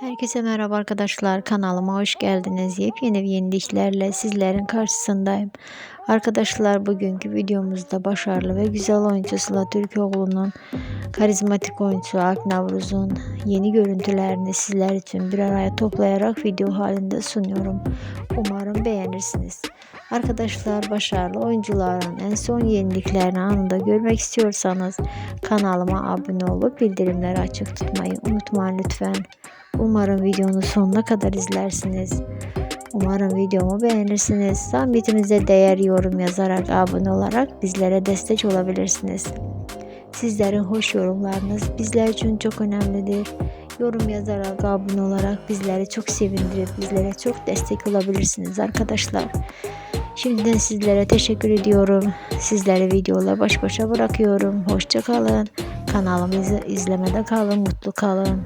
Herkese merhaba arkadaşlar kanalıma hoş geldiniz. Yepyeni yeniliklerle sizlerin karşısındayım. Arkadaşlar bugünkü videomuzda başarılı ve güzel oyuncu Sıla Türkoğlu'nun karizmatik oyuncu Alp Navruz'un yeni görüntülerini sizler için bir araya toplayarak video halinde sunuyorum. Umarım beğenirsiniz. Arkadaşlar başarılı oyuncuların en son yeniliklerini anında görmek istiyorsanız kanalıma abone olup bildirimleri açık tutmayı unutmayın lütfen. Umarım videonun sonuna kadar izlersiniz. Umarım videomu beğenirsiniz. Zahmetinize değer yorum yazarak abone olarak bizlere destek olabilirsiniz. Sizlerin hoş yorumlarınız bizler için çok önemlidir. Yorum yazarak abone olarak bizleri çok sevindirip bizlere çok destek olabilirsiniz arkadaşlar. Şimdiden sizlere teşekkür ediyorum. Sizleri videola baş başa bırakıyorum. Hoşça kalın. Kanalımızı izlemede kalın, mutlu kalın.